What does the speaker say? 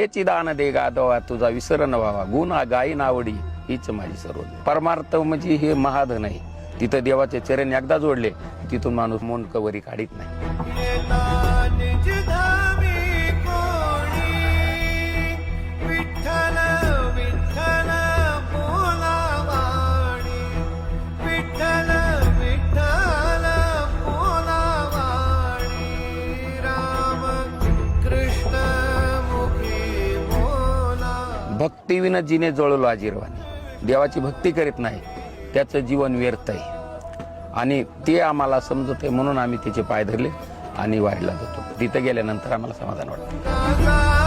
याची दान दे गादवा तुझा विसरण व्हावा. गुण गाई नावडी हीच माझी सर्व परमार्थ म्हणजे हे महाधन आहे. तिथं देवाचे चरण एकदा जोडले तिथून माणूस मोन कवरी काढीत नाही. भक्तीविना जिने जळलो आजीरवाणी देवाची भक्ती करीत नाही त्याचं जीवन व्यर्थ आहे. आणि ते आम्हाला समजत आहे म्हणून आम्ही त्याचे पाय धरले आणि वारीला जातो. तिथं गेल्यानंतर आम्हाला समाधान वाटतं.